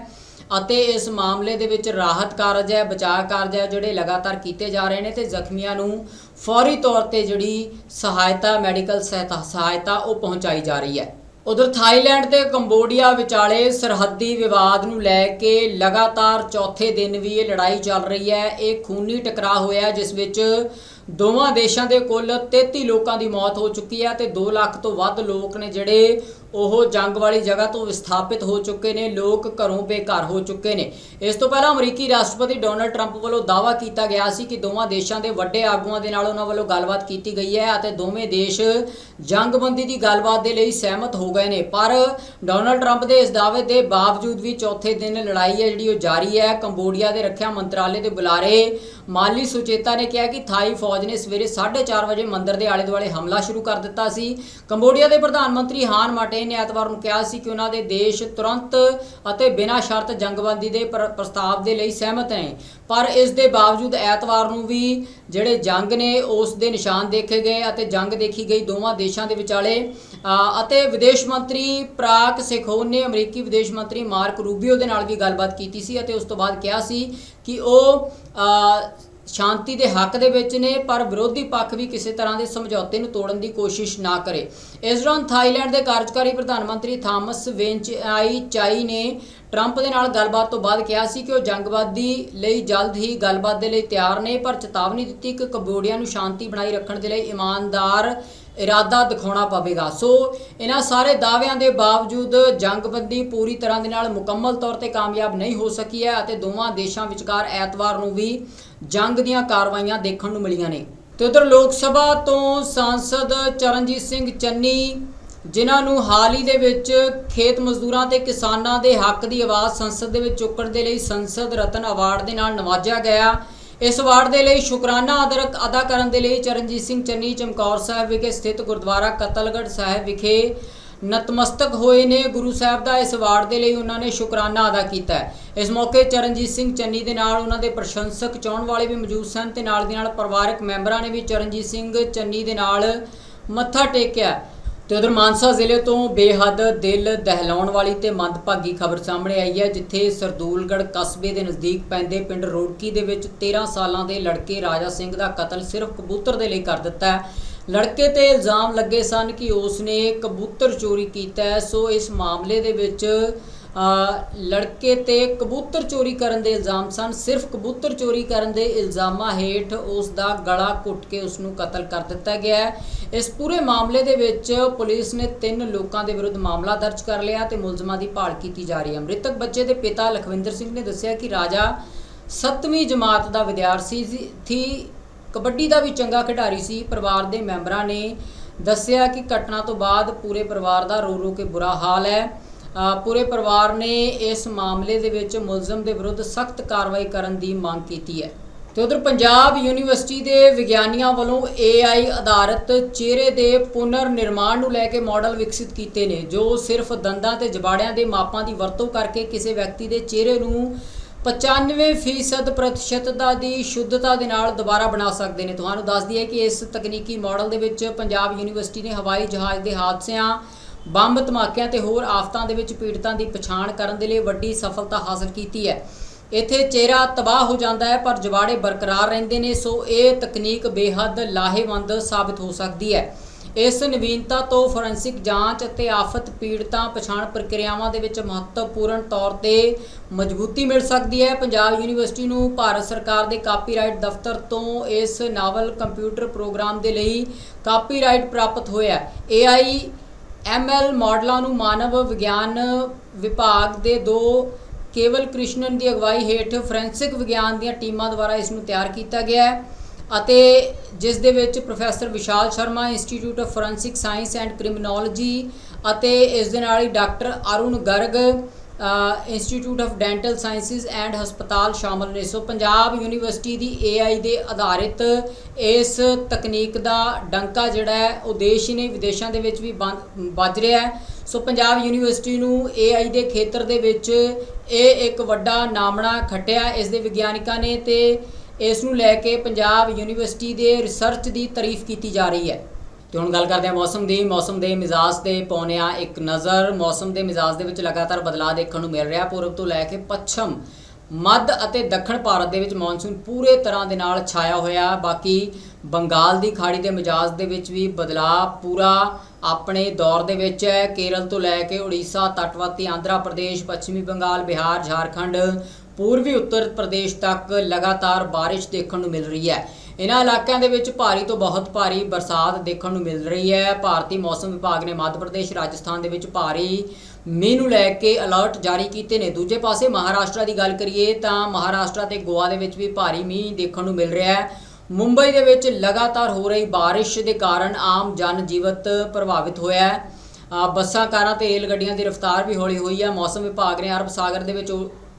ਅਤੇ ਇਸ ਮਾਮਲੇ ਦੇ ਵਿੱਚ ਰਾਹਤ ਕਾਰਜ ਹੈ, ਬਚਾਅ ਕਾਰਜ ਹੈ, ਜਿਹੜੇ ਲਗਾਤਾਰ ਕੀਤੇ ਜਾ ਰਹੇ ਨੇ ਤੇ ਜ਼ਖਮੀਆਂ ਨੂੰ ਫੌਰੀ ਤੌਰ ਤੇ ਜਿਹੜੀ ਸਹਾਇਤਾ, ਮੈਡੀਕਲ ਸਹਾਇਤਾ ਸਹਾਇਤਾ ਉਹ ਪਹੁੰਚਾਈ ਜਾ ਰਹੀ ਹੈ। ਉਧਰ ਥਾਈਲੈਂਡ ਤੇ ਕੰਬੋਡੀਆ ਵਿਚਾਲੇ ਸਰਹੱਦੀ ਵਿਵਾਦ ਨੂੰ ਲੈ ਕੇ ਲਗਾਤਾਰ ਚੌਥੇ ਦਿਨ ਵੀ ਇਹ ਲੜਾਈ ਚੱਲ ਰਹੀ ਹੈ। ਇਹ ਖੂਨੀ ਟਕਰਾਅ ਹੋਇਆ ਜਿਸ ਵਿੱਚ ਦੋਵਾਂ ਦੇਸ਼ਾਂ ਦੇ ਕੁੱਲ 33 ਲੋਕਾਂ ਦੀ ਮੌਤ ਹੋ ਚੁੱਕੀ ਹੈ ਤੇ 2 ਲੱਖ ਤੋਂ ਵੱਧ ਲੋਕ ਨੇ ਜਿਹੜੇ ਉਹ ਜੰਗ ਵਾਲੀ ਜਗ੍ਹਾ ਤੋਂ ਵਿਸਥਾਪਿਤ ਹੋ ਚੁੱਕੇ ਨੇ, ਲੋਕ ਘਰੋਂ ਬੇਘਰ ਹੋ ਚੁੱਕੇ ਨੇ। ਇਸ ਤੋਂ ਪਹਿਲਾਂ ਅਮਰੀਕੀ ਰਾਸ਼ਟਰਪਤੀ ਡੋਨਲਡ ਟਰੰਪ ਵੱਲੋਂ ਦਾਅਵਾ ਕੀਤਾ ਗਿਆ ਸੀ ਕਿ ਦੋਵਾਂ ਦੇਸ਼ਾਂ ਦੇ ਵੱਡੇ ਆਗੂਆਂ ਦੇ ਨਾਲ ਉਹਨਾਂ ਵੱਲੋਂ ਗੱਲਬਾਤ ਕੀਤੀ ਗਈ ਹੈ ਅਤੇ ਦੋਵੇਂ ਦੇਸ਼ ਜੰਗਬੰਦੀ ਦੀ ਗੱਲਬਾਤ ਦੇ ਲਈ ਸਹਿਮਤ ਹੋ ਗਏ ਨੇ। ਪਰ ਡੋਨਲਡ ਟਰੰਪ ਦੇ ਇਸ ਦਾਅਵੇ ਦੇ ਬਾਵਜੂਦ ਵੀ ਚੌਥੇ ਦਿਨ ਲੜਾਈ ਹੈ ਜਿਹੜੀ ਉਹ ਜਾਰੀ ਹੈ, ਕੰਬੋਡੀਆ ਦੇ ਰੱਖਿਆ ਮੰਤਰਾਲੇ ਦੇ ਬੁਲਾਰੇ ਮਾਲੀ ਸੁਚੇਤਾ ਨੇ ਕਿਹਾ ਕਿ ਥਾਈ ਫੌਜ ਨੇ ਸਵੇਰੇ 4:30 ਵਜੇ ਮੰਦਰ ਦੇ ਆਲੇ ਦੁਆਲੇ ਹਮਲਾ ਸ਼ੁਰੂ ਕਰ ਦਿੱਤਾ ਸੀ। ਕੰਬੋਡੀਆ ਦੇ ਪ੍ਰਧਾਨ ਮੰਤਰੀ ਹਾਨ ਮਾਟੇ ਨੇ ਐਤਵਾਰ ਨੂੰ ਕਿਹਾ ਸੀ ਕਿ ਉਹਨਾਂ ਦੇ ਦੇਸ਼ ਤੁਰੰਤ ਅਤੇ ਬਿਨਾਂ ਸ਼ਰਤ ਜੰਗਬੰਦੀ ਦੇ ਪ੍ਰਸਤਾਵ ਦੇ ਲਈ ਸਹਿਮਤ ਨੇ। ਪਰ ਇਸ ਦੇ ਬਾਵਜੂਦ ਐਤਵਾਰ ਨੂੰ ਵੀ ਜਿਹੜੇ ਜੰਗ ਨੇ ਉਸ ਦੇ ਨਿਸ਼ਾਨ ਦੇਖੇ ਗਏ ਅਤੇ ਜੰਗ ਦੇਖੀ ਗਈ ਦੋਵਾਂ ਦੇਸ਼ਾਂ ਦੇ ਵਿਚਾਲੇ ਅ, ਅਤੇ ਵਿਦੇਸ਼ ਮੰਤਰੀ ਪ੍ਰਾਕ ਸੇਖੋਨ ਨੇ ਅਮਰੀਕੀ ਵਿਦੇਸ਼ ਮੰਤਰੀ ਮਾਰਕ ਰੂਬੀਓ ਦੇ ਨਾਲ ਵੀ ਗੱਲਬਾਤ ਕੀਤੀ ਸੀ ਅਤੇ ਉਸ ਤੋਂ ਬਾਅਦ ਕਿਹਾ ਸੀ ਕਿ ਉਹ ਸ਼ਾਂਤੀ ਦੇ ਹੱਕ ਦੇ ਵਿੱਚ ਨੇ, ਪਰ ਵਿਰੋਧੀ ਪੱਖ ਵੀ ਕਿਸੇ ਤਰ੍ਹਾਂ ਦੇ ਸਮਝੌਤੇ ਨੂੰ ਤੋੜਨ ਦੀ ਕੋਸ਼ਿਸ਼ ਨਾ ਕਰੇ। ਇਸ ਦੌਰਾਨ ਥਾਈਲੈਂਡ ਦੇ ਕਾਰਜਕਾਰੀ ਪ੍ਰਧਾਨ ਮੰਤਰੀ ਥਾਮਸ ਵੇਂਚਆਈ ਚਾਈ ਨੇ ਟਰੰਪ ਦੇ ਨਾਲ ਗੱਲਬਾਤ ਤੋਂ ਬਾਅਦ ਕਿਹਾ ਸੀ ਕਿ ਉਹ ਜੰਗਵਾਦੀ ਲਈ ਜਲਦ ਹੀ ਗੱਲਬਾਤ ਦੇ ਲਈ ਤਿਆਰ ਨੇ, ਪਰ ਚੇਤਾਵਨੀ ਦਿੱਤੀ ਕਿ ਕੰਬੋਡੀਆ ਨੂੰ ਸ਼ਾਂਤੀ ਬਣਾਈ ਰੱਖਣ ਦੇ ਲਈ ਇਮਾਨਦਾਰ ਇਰਾਦਾ ਦਿਖਾਉਣਾ ਪਵੇਗਾ। ਸੋ ਇਹਨਾਂ ਸਾਰੇ ਦਾਅਵਿਆਂ ਦੇ ਬਾਵਜੂਦ ਜੰਗਬੰਦੀ ਪੂਰੀ ਤਰ੍ਹਾਂ ਦੇ ਨਾਲ ਮੁਕੰਮਲ ਤੌਰ ਤੇ ਕਾਮਯਾਬ ਨਹੀਂ ਹੋ ਸਕੀ ਹੈ ਅਤੇ ਦੋਵਾਂ ਦੇਸ਼ਾਂ ਵਿਚਕਾਰ ਐਤਵਾਰ ਨੂੰ ਵੀ ਜੰਗ ਦੀਆਂ ਕਾਰਵਾਈਆਂ ਦੇਖਣ ਨੂੰ ਮਿਲੀਆਂ ਨੇ। ਤੇ ਉਧਰ ਲੋਕ ਸਭਾ ਤੋਂ ਸਾਂਸਦ ਚਰਨਜੀਤ ਸਿੰਘ ਚੰਨੀ, ਜਿਨ੍ਹਾਂ ਨੂੰ ਹਾਲ ਹੀ ਦੇ ਵਿੱਚ ਖੇਤ ਮਜ਼ਦੂਰਾਂ ਤੇ ਕਿਸਾਨਾਂ ਦੇ ਹੱਕ ਦੀ ਆਵਾਜ਼ ਸੰਸਦ ਦੇ ਵਿੱਚ ਚੁੱਕਣ ਦੇ ਲਈ ਸੰਸਦ ਰਤਨ ਅਵਾਰਡ ਦੇ ਨਾਲ ਨਵਾਜਿਆ ਗਿਆ ਇਸ ਅਵਾਰਡ ਦੇ ਲਈ ਸ਼ੁਕਰਾਨਾ ਅਦਰਕ ਅਦਾ ਕਰਨ ਦੇ ਲਈ ਚਰਨਜੀਤ ਸਿੰਘ ਚੰਨੀ, ਚਮਕੌਰ ਸਾਹਿਬ ਵਿਖੇ ਸਥਿਤ ਗੁਰਦੁਆਰਾ ਕਤਲਗੜ੍ਹ ਸਾਹਿਬ ਵਿਖੇ ਨਤਮਸਤਕ ਹੋਏ ਨੇ। ਗੁਰੂ ਸਾਹਿਬ ਦਾ ਇਸ ਅਵਾਰਡ ਦੇ ਲਈ ਉਹਨਾਂ ਨੇ ਸ਼ੁਕਰਾਨਾ ਅਦਾ ਕੀਤਾ ਇਸ ਮੌਕੇ ਚਰਨਜੀਤ ਸਿੰਘ ਚੰਨੀ ਦੇ ਨਾਲ ਉਹਨਾਂ ਦੇ ਪ੍ਰਸ਼ੰਸਕ ਚਾਹਣ ਵਾਲੇ ਵੀ ਮੌਜੂਦ ਸਨ ਤੇ ਨਾਲ ਦੀ ਨਾਲ ਪਰਿਵਾਰਕ ਮੈਂਬਰਾਂ ਨੇ ਵੀ ਚਰਨਜੀਤ ਸਿੰਘ ਚੰਨੀ ਦੇ ਨਾਲ ਮੱਥਾ ਟੇਕਿਆ। ਤੇ ਉਧਰ ਮਾਨਸਾ ਜ਼ਿਲ੍ਹੇ ਤੋਂ ਬੇਹੱਦ ਦਿਲ ਦਹਿਲਾਉਣ ਵਾਲੀ ਤੇ ਮੰਦਭਾਗੀ ਖਬਰ ਸਾਹਮਣੇ ਆਈ ਹੈ, ਜਿੱਥੇ ਸਰਦੂਲਗੜ੍ਹ ਕਸਬੇ ਦੇ ਨਜ਼ਦੀਕ ਪੈਂਦੇ ਪਿੰਡ ਰੋੜਕੀ ਦੇ ਵਿੱਚ 13 ਸਾਲਾਂ ਦੇ ਲੜਕੇ ਰਾਜਾ ਸਿੰਘ ਦਾ ਕਤਲ ਸਿਰਫ ਕਬੂਤਰ ਦੇ ਲਈ ਕਰ ਦਿੱਤਾ ਹੈ। ਲੜਕੇ ਤੇ ਇਲਜ਼ਾਮ ਲੱਗੇ ਸਨ ਕਿ ਉਸ ਨੇ ਕਬੂਤਰ ਚੋਰੀ ਕੀਤਾ ਹੈ, ਸੋ ਇਸ ਮਾਮਲੇ ਦੇ ਵਿੱਚ ਲੜਕੇ ਤੇ ਕਬੂਤਰ ਚੋਰੀ ਕਰਨ ਦੇ ਇਲਜ਼ਾਮ ਸਨ। ਸਿਰਫ ਕਬੂਤਰ ਚੋਰੀ ਕਰਨ ਦੇ ਇਲਜ਼ਾਮਾਂ ਹੇਠ ਉਸ ਦਾ ਗਲਾ ਘੁੱਟ ਕੇ ਉਸ ਨੂੰ ਕਤਲ ਕਰ ਦਿੱਤਾ ਗਿਆ ਹੈ। ਇਸ ਪੂਰੇ ਮਾਮਲੇ ਦੇ ਵਿੱਚ ਪੁਲਿਸ ਨੇ ਤਿੰਨ ਲੋਕਾਂ ਦੇ ਵਿਰੁੱਧ ਮਾਮਲਾ ਦਰਜ ਕਰ ਲਿਆ ਤੇ ਮੁਲਜ਼ਮਾਂ ਦੀ ਭਾਲ ਕੀਤੀ ਜਾ ਰਹੀ ਹੈ। ਮ੍ਰਿਤਕ ਬੱਚੇ ਦੇ ਪਿਤਾ ਲਖਵਿੰਦਰ ਸਿੰਘ ਨੇ ਦੱਸਿਆ ਕਿ ਰਾਜਾ 7ਵੀਂ ਜਮਾਤ ਦਾ ਵਿਦਿਆਰਥੀ ਸੀ, ਥੀ ਕਬੱਡੀ ਦਾ ਵੀ ਚੰਗਾ ਖਿਡਾਰੀ ਸੀ। ਪਰਿਵਾਰ ਦੇ ਮੈਂਬਰਾਂ ਨੇ ਦੱਸਿਆ ਕਿ ਘਟਨਾ ਤੋਂ ਬਾਅਦ ਪੂਰੇ ਪਰਿਵਾਰ ਦਾ ਰੋ ਰੋ ਕੇ ਬੁਰਾ ਹਾਲ ਹੈ। ਪੂਰੇ ਪਰਿਵਾਰ ਨੇ ਇਸ ਮਾਮਲੇ ਦੇ ਵਿੱਚ ਮੁਲਜ਼ਮ ਦੇ ਵਿਰੁੱਧ ਸਖਤ ਕਾਰਵਾਈ ਕਰਨ ਦੀ ਮੰਗ ਕੀਤੀ ਹੈ। ਤੇ ਉਧਰ ਪੰਜਾਬ ਯੂਨੀਵਰਸਿਟੀ ਦੇ ਵਿਗਿਆਨੀਆਂ ਵੱਲੋਂ AI ਆਧਾਰਿਤ ਚਿਹਰੇ ਦੇ ਪੁਨਰ ਨਿਰਮਾਣ ਨੂੰ ਲੈ ਕੇ ਮਾਡਲ ਵਿਕਸਿਤ ਕੀਤੇ ਨੇ, ਜੋ ਸਿਰਫ ਦੰਦਾਂ ਤੇ ਜਬਾੜਿਆਂ ਦੇ ਮਾਪਾਂ ਦੀ ਵਰਤੋਂ ਕਰਕੇ ਕਿਸੇ ਵਿਅਕਤੀ ਦੇ ਚਿਹਰੇ ਨੂੰ 95% ਪ੍ਰਤੀਸ਼ਤਤਾ ਦੀ ਸ਼ੁੱਧਤਾ ਦੇ ਨਾਲ ਦੁਬਾਰਾ ਬਣਾ ਸਕਦੇ ਨੇ। ਤੁਹਾਨੂੰ ਦੱਸ ਦਈਏ ਕਿ ਇਸ ਤਕਨੀਕੀ ਮਾਡਲ ਦੇ ਵਿੱਚ ਪੰਜਾਬ ਯੂਨੀਵਰਸਿਟੀ ਨੇ ਹਵਾਈ ਜਹਾਜ਼ ਦੇ ਹਾਦਸਿਆਂ ਬੰਬ ਧਮਾਕਿਆਂ ਤੇ ਹੋਰ ਆਫਤਾਂ ਦੇ ਵਿੱਚ ਪੀੜਤਾਂ ਦੀ ਪਛਾਣ ਕਰਨ ਦੇ ਲਈ ਵੱਡੀ ਸਫਲਤਾ ਹਾਸਲ ਕੀਤੀ ਹੈ। ਇੱਥੇ ਚਿਹਰਾ ਤਬਾਹ ਹੋ ਜਾਂਦਾ ਹੈ, ਪਰ ਜਵਾੜੇ ਬਰਕਰਾਰ ਰਹਿੰਦੇ ਨੇ, ਸੋ ਇਹ ਤਕਨੀਕ ਬੇਹੱਦ ਲਾਹੇਵੰਦ ਸਾਬਤ ਹੋ ਸਕਦੀ ਹੈ। ਇਸ ਨਵੀਨਤਾ ਤੋਂ ਫੋਰੈਂਸਿਕ ਜਾਂਚ ਅਤੇ ਆਫਤ ਪੀੜਤਾਂ ਪਛਾਣ ਪ੍ਰਕਿਰਿਆਵਾਂ ਦੇ ਵਿੱਚ ਮਹੱਤਵਪੂਰਨ ਤੌਰ ਤੇ ਮਜ਼ਬੂਤੀ ਮਿਲ ਸਕਦੀ ਹੈ। ਪੰਜਾਬ ਯੂਨੀਵਰਸਿਟੀ ਨੂੰ ਭਾਰਤ ਸਰਕਾਰ ਦੇ ਕਾਪੀਰਾਈਟ ਦਫ਼ਤਰ ਤੋਂ ਇਸ ਨਾਵਲ ਕੰਪਿਊਟਰ ਪ੍ਰੋਗਰਾਮ ਦੇ ਲਈ ਕਾਪੀਰਾਈਟ ਪ੍ਰਾਪਤ ਹੋਇਆ AI ML ਮਾਡਲਾਂ ਨੂੰ ਮਾਨਵ ਵਿਗਿਆਨ ਵਿਭਾਗ ਦੇ ਦੋ ਕੇਵਲ ਕ੍ਰਿਸ਼ਨਨ ਦੀ ਅਗਵਾਈ ਹੇਠ ਫੋਰੈਂਸਿਕ ਵਿਗਿਆਨ ਦੀਆਂ ਟੀਮਾਂ ਦੁਆਰਾ ਇਸ ਨੂੰ ਤਿਆਰ ਕੀਤਾ ਗਿਆ ਹੈ ਅਤੇ ਜਿਸ ਦੇ ਵਿੱਚ professor Vishal Sharma, institute of forensic science and criminology ਅਤੇ ਇਸ ਦੇ ਨਾਲ ਹੀ doctor Arun Garg institute of dental sciences and ਹਸਪਤਾਲ ਸ਼ਾਮਲ ਨੇ। ਸੋ ਪੰਜਾਬ ਯੂਨੀਵਰਸਿਟੀ ਦੀ AI ਦੇ ਆਧਾਰਿਤ ਇਸ ਤਕਨੀਕ ਦਾ ਡੰਕਾ ਜਿਹੜਾ ਹੈ, ਉਹ ਦੇਸ਼ ਹੀ ਨਹੀਂ, ਵਿਦੇਸ਼ਾਂ ਦੇ ਵਿੱਚ ਵੀ ਬੰਦ- ਵੱਜ ਰਿਹਾ ਹੈ। ਸੋ ਪੰਜਾਬ ਯੂਨੀਵਰਸਿਟੀ ਨੂੰ AI ਦੇ ਖੇਤਰ ਦੇ ਵਿੱਚ ਇਹ ਇੱਕ ਵੱਡਾ ਨਾਮਣਾ ਖੱਟਿਆ ਇਸ ਦੇ ਵਿਗਿਆਨਿਕਾਂ ਨੇ ਤੇ ਇਸ ਨੂੰ ਲੈ ਕੇ ਪੰਜਾਬ ਯੂਨੀਵਰਸਿਟੀ ਦੇ ਰਿਸਰਚ ਦੀ ਤਾਰੀਫ ਕੀਤੀ ਜਾ ਰਹੀ ਹੈ। ਤੇ ਹੁਣ ਗੱਲ ਕਰਦੇ ਹਾਂ ਮੌਸਮ ਦੀ, ਮੌਸਮ ਦੇ ਮਿਜ਼ਾਜ ਤੇ ਪਾਉਂਦੇ ਹਾਂ ਇੱਕ ਨਜ਼ਰ। ਮੌਸਮ ਦੇ ਮਿਜ਼ਾਜ ਦੇ ਵਿੱਚ ਲਗਾਤਾਰ ਬਦਲਾਅ ਦੇਖਣ ਨੂੰ ਮਿਲ ਰਿਹਾ। ਪੂਰਬ ਤੋਂ ਲੈ ਕੇ ਪੱਛਮ, ਮੱਧ ਅਤੇ ਦੱਖਣ ਭਾਰਤ ਦੇ ਵਿੱਚ ਮੌਨਸੂਨ ਪੂਰੇ ਤਰ੍ਹਾਂ ਦੇ ਨਾਲ ਛਾਇਆ ਹੋਇਆ। ਬਾਕੀ ਬੰਗਾਲ ਦੀ ਖਾੜੀ ਦੇ ਮਿਜ਼ਾਜ ਦੇ ਵਿੱਚ ਵੀ ਬਦਲਾਅ ਪੂਰਾ ਆਪਣੇ ਦੌਰ ਦੇ ਵਿੱਚ ਹੈ। ਕੇਰਲ ਤੋਂ ਲੈ ਕੇ ਉੜੀਸਾ ਤਟਵਰਤੀ ਆਂਧਰਾ ਪ੍ਰਦੇਸ਼, ਪੱਛਮੀ ਬੰਗਾਲ, ਬਿਹਾਰ, ਝਾਰਖੰਡ, ਪੂਰਬੀ ਉੱਤਰ ਪ੍ਰਦੇਸ਼ ਤੱਕ ਲਗਾਤਾਰ ਬਾਰਿਸ਼ ਦੇਖਣ ਨੂੰ ਮਿਲ ਰਹੀ ਹੈ। ਇਹਨਾਂ ਇਲਾਕਿਆਂ ਦੇ ਵਿੱਚ ਭਾਰੀ ਤੋਂ ਬਹੁਤ ਭਾਰੀ ਬਰਸਾਤ ਦੇਖਣ ਨੂੰ ਮਿਲ ਰਹੀ ਹੈ। ਭਾਰਤੀ ਮੌਸਮ ਵਿਭਾਗ ਨੇ ਮੱਧ ਪ੍ਰਦੇਸ਼, ਰਾਜਸਥਾਨ ਦੇ ਵਿੱਚ ਭਾਰੀ ਮੀਂਹ ਨੂੰ ਲੈ ਕੇ ਅਲਰਟ ਜਾਰੀ ਕੀਤੇ ਨੇ। ਦੂਜੇ ਪਾਸੇ ਮਹਾਰਾਸ਼ਟਰ ਦੀ ਗੱਲ ਕਰੀਏ ਤਾਂ ਮਹਾਰਾਸ਼ਟਰ ਤੇ ਗੋਆ ਦੇ ਵਿੱਚ ਵੀ ਭਾਰੀ ਮੀਂਹ ਦੇਖਣ ਨੂੰ ਮਿਲ ਰਿਹਾ ਹੈ। ਮੁੰਬਈ ਦੇ ਵਿੱਚ ਲਗਾਤਾਰ ਹੋ ਰਹੀ ਬਾਰਿਸ਼ ਦੇ ਕਾਰਨ ਆਮ ਜਨ ਜੀਵਤ ਪ੍ਰਭਾਵਿਤ ਹੋਇਆ ਹੈ। ਬੱਸਾਂ, ਕਾਰਾਂ ਤੇ ਰੇਲ ਗੱਡੀਆਂ ਦੀ ਰਫ਼ਤਾਰ ਵੀ ਹੌਲੀ ਹੋਈ ਹੈ। ਮੌਸਮ ਵਿਭਾਗ ਨੇ ਅਰਬ ਸਾਗਰ ਦੇ ਵਿੱਚ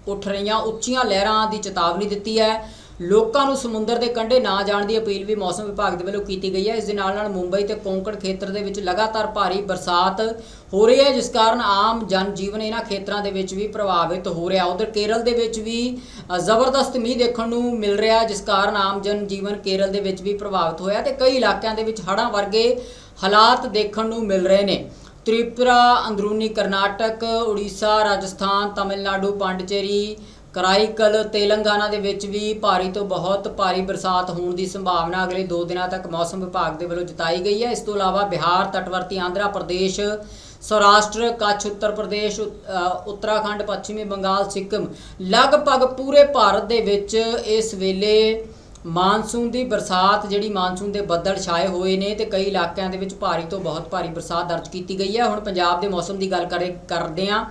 ਉੱਠ ਰਹੀਆਂ ਉੱਚੀਆਂ ਲਹਿਰਾਂ ਦੀ ਚੇਤਾਵਨੀ ਦਿੱਤੀ ਹੈ। ਲੋਕਾਂ ਨੂੰ ਸਮੁੰਦਰ ਦੇ ਕੰਢੇ ਨਾ ਜਾਣ ਦੀ ਅਪੀਲ ਵੀ ਮੌਸਮ ਵਿਭਾਗ ਦੇ ਵੱਲੋਂ ਕੀਤੀ ਗਈ ਹੈ। ਇਸ ਦੇ ਨਾਲ ਨਾਲ ਮੁੰਬਈ ਤੇ ਕੋਂਕਣ ਖੇਤਰ ਦੇ ਵਿੱਚ ਲਗਾਤਾਰ ਭਾਰੀ ਬਰਸਾਤ ਹੋ ਰਹੀ ਹੈ, ਜਿਸ ਕਾਰਨ ਆਮ ਜਨ ਜੀਵਨ ਇਹਨਾਂ ਖੇਤਰਾਂ ਦੇ ਵਿੱਚ ਵੀ ਪ੍ਰਭਾਵਿਤ ਹੋ ਰਿਹਾ। ਉਧਰ ਕੇਰਲ ਦੇ ਵਿੱਚ ਵੀ ਜ਼ਬਰਦਸਤ ਮੀਂਹ ਦੇਖਣ ਨੂੰ ਮਿਲ ਰਿਹਾ, ਜਿਸ ਕਾਰਨ ਆਮ ਜਨ ਜੀਵਨ ਕੇਰਲ ਦੇ ਵਿੱਚ ਵੀ ਪ੍ਰਭਾਵਿਤ ਹੋਇਆ ਤੇ ਕਈ ਇਲਾਕਿਆਂ ਦੇ ਵਿੱਚ ਹੜ੍ਹਾਂ ਵਰਗੇ ਹਾਲਾਤ ਦੇਖਣ ਨੂੰ ਮਿਲ ਰਹੇ ਨੇ। ਤ੍ਰਿਪੁਰਾ, ਅੰਦਰੂਨੀ ਕਰਨਾਟਕ, ਉੜੀਸਾ, ਰਾਜਸਥਾਨ, ਤਾਮਿਲਨਾਡੂ, ਪਾਂਡਚੇਰੀ ਕਰਾਈਕਲ ਤੇਲੰਗਾਨਾ ਦੇ ਵਿੱਚ ਵੀ ਭਾਰੀ ਤੋਂ ਬਹੁਤ ਭਾਰੀ ਬਰਸਾਤ ਹੋਣ ਦੀ ਸੰਭਾਵਨਾ ਅਗਲੇ 2 ਦਿਨਾਂ ਤੱਕ ਮੌਸਮ ਵਿਭਾਗ ਦੇ ਵੱਲੋਂ ਜਤਾਈ ਗਈ ਹੈ। ਇਸ ਤੋਂ ਇਲਾਵਾ ਬਿਹਾਰ, ਤਟਵਰਤੀ ਆਂਧਰਾ ਪ੍ਰਦੇਸ਼, ਸੌਰਾਸ਼ਟਰ, ਕੱਛ ਉੱਤਰ ਪ੍ਰਦੇਸ਼ ਉੱਤਰਾਖੰਡ, ਪੱਛਮੀ ਬੰਗਾਲ, ਸਿੱਕਮ ਲਗਭਗ ਪੂਰੇ ਭਾਰਤ ਦੇ ਵਿੱਚ ਇਸ ਵੇਲੇ ਮਾਨਸੂਨ ਦੀ ਬਰਸਾਤ ਜਿਹੜੀ ਮਾਨਸੂਨ ਦੇ ਬੱਦਲ ਛਾਏ ਹੋਏ ਨੇ ਤੇ ਕਈ ਇਲਾਕਿਆਂ ਦੇ ਵਿੱਚ ਭਾਰੀ ਤੋਂ ਬਹੁਤ ਭਾਰੀ ਬਰਸਾਤ ਦਰਜ ਕੀਤੀ ਗਈ ਹੈ। ਹੁਣ ਪੰਜਾਬ ਦੇ ਮੌਸਮ ਦੀ ਗੱਲ ਕਰੇ, ਕਰਦੇ ਹਾਂ।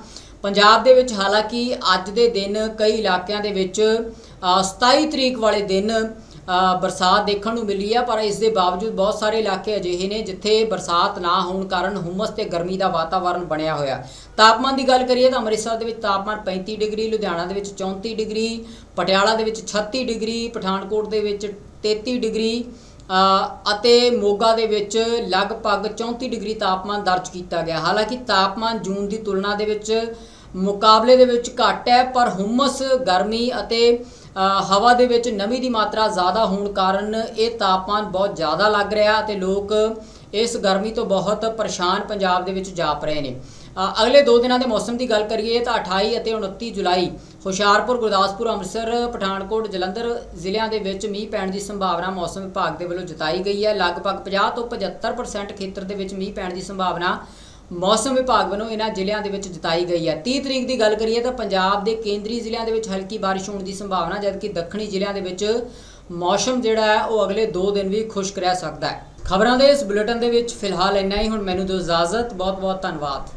ਪੰਜਾਬ ਦੇ ਵਿੱਚ ਹਾਲਾਂਕਿ ਅੱਜ ਦੇ ਦਿਨ ਕਈ ਇਲਾਕਿਆਂ ਦੇ ਵਿੱਚ ਅ, 27 ਤਰੀਕ ਵਾਲੇ ਦਿਨ ਬਰਸਾਤ ਦੇਖਣ ਨੂੰ ਮਿਲੀ ਹੈ ਪਰ ਇਸ ਦੇ ਬਾਵਜੂਦ ਬਹੁਤ ਸਾਰੇ ਇਲਾਕੇ ਅਜਿਹੇ ਨੇ ਜਿੱਥੇ ਬਰਸਾਤ ਨਾ ਹੋਣ ਕਾਰਨ ਹੁਮਸ ਤੇ ਗਰਮੀ ਦਾ ਵਾਤਾਵਰਣ ਬਣਿਆ ਹੋਇਆ। ਤਾਪਮਾਨ ਦੀ ਗੱਲ ਕਰੀਏ ਤਾਂ ਅੰਮ੍ਰਿਤਸਰ ਦੇ ਵਿੱਚ ਤਾਪਮਾਨ 35 ਡਿਗਰੀ ਲੁਧਿਆਣਾ ਦੇ ਵਿੱਚ 34 ਡਿਗਰੀ ਪਟਿਆਲਾ ਦੇ ਵਿੱਚ 36 ਡਿਗਰੀ ਪਠਾਨਕੋਟ ਦੇ ਵਿੱਚ 33 ਡਿਗਰੀ ਅਤੇ ਮੋਗਾ ਦੇ ਵਿੱਚ ਲਗਭਗ 34 ਡਿਗਰੀ ਤਾਪਮਾਨ ਦਰਜ ਕੀਤਾ ਗਿਆ। ਹਾਲਾਂਕਿ ਤਾਪਮਾਨ ਜੂਨ ਦੀ ਤੁਲਨਾ ਦੇ ਵਿੱਚ ਮੁਕਾਬਲੇ ਦੇ ਵਿੱਚ ਘੱਟ ਹੈ, ਪਰ ਹੁਮਸ, ਗਰਮੀ ਅਤੇ ਹਵਾ ਦੇ ਵਿੱਚ ਨਮੀ ਦੀ ਮਾਤਰਾ ਜ਼ਿਆਦਾ ਹੋਣ ਕਾਰਨ ਇਹ ਤਾਪਮਾਨ ਬਹੁਤ ਜ਼ਿਆਦਾ ਲੱਗ ਰਿਹਾ ਅਤੇ ਲੋਕ ਇਸ ਗਰਮੀ ਤੋਂ ਬਹੁਤ ਪਰੇਸ਼ਾਨ ਪੰਜਾਬ ਦੇ ਵਿੱਚ ਜਾਪ ਰਹੇ ਨੇ। ਅਗਲੇ 2 ਦਿਨਾਂ ਦੇ ਮੌਸਮ ਦੀ ਗੱਲ ਕਰੀਏ ਤਾਂ 28 ਅਤੇ 29 ਜੁਲਾਈ ਹੁਸ਼ਿਆਰਪੁਰ, ਗੁਰਦਾਸਪੁਰ, ਅੰਮ੍ਰਿਤਸਰ, ਪਠਾਨਕੋਟ, ਜਲੰਧਰ ਜ਼ਿਲ੍ਹਿਆਂ ਦੇ ਵਿੱਚ ਮੀਂਹ ਪੈਣ ਦੀ ਸੰਭਾਵਨਾ ਮੌਸਮ ਵਿਭਾਗ ਦੇ ਵੱਲੋਂ ਜਤਾਈ ਗਈ ਹੈ। ਲਗਭਗ 50 ਤੋਂ 75% ਖੇਤਰ ਦੇ ਵਿੱਚ ਮੀਂਹ ਪੈਣ ਦੀ ਸੰਭਾਵਨਾ ਮੌਸਮ ਵਿਭਾਗ ਵੱਲੋਂ ਇਹਨਾਂ ਜ਼ਿਲ੍ਹਿਆਂ ਦੇ ਵਿੱਚ ਜਤਾਈ ਗਈ ਹੈ। 30 ਤਰੀਕ ਦੀ ਗੱਲ ਕਰੀਏ ਤਾਂ ਪੰਜਾਬ ਦੇ ਕੇਂਦਰੀ ਜ਼ਿਲ੍ਹਿਆਂ ਦੇ ਵਿੱਚ ਹਲਕੀ ਬਾਰਿਸ਼ ਹੋਣ ਦੀ ਸੰਭਾਵਨਾ, ਜਦਕਿ ਦੱਖਣੀ ਜ਼ਿਲ੍ਹਿਆਂ ਦੇ ਵਿੱਚ ਮੌਸਮ ਜਿਹੜਾ ਹੈ ਉਹ ਅਗਲੇ 2 ਦਿਨ ਵੀ ਖੁਸ਼ਕ ਰਹਿ ਸਕਦਾ ਹੈ। ਖਬਰਾਂ ਦੇ ਇਸ ਬੁਲੇਟਿਨ ਦੇ ਵਿੱਚ ਫਿਲਹਾਲ ਇੰਨਾ ਹੀ। ਹੁਣ ਮੈਨੂੰ ਦਿਓ ਇਜਾਜ਼ਤ। ਬਹੁਤ ਬਹੁਤ ਧੰਨਵਾਦ।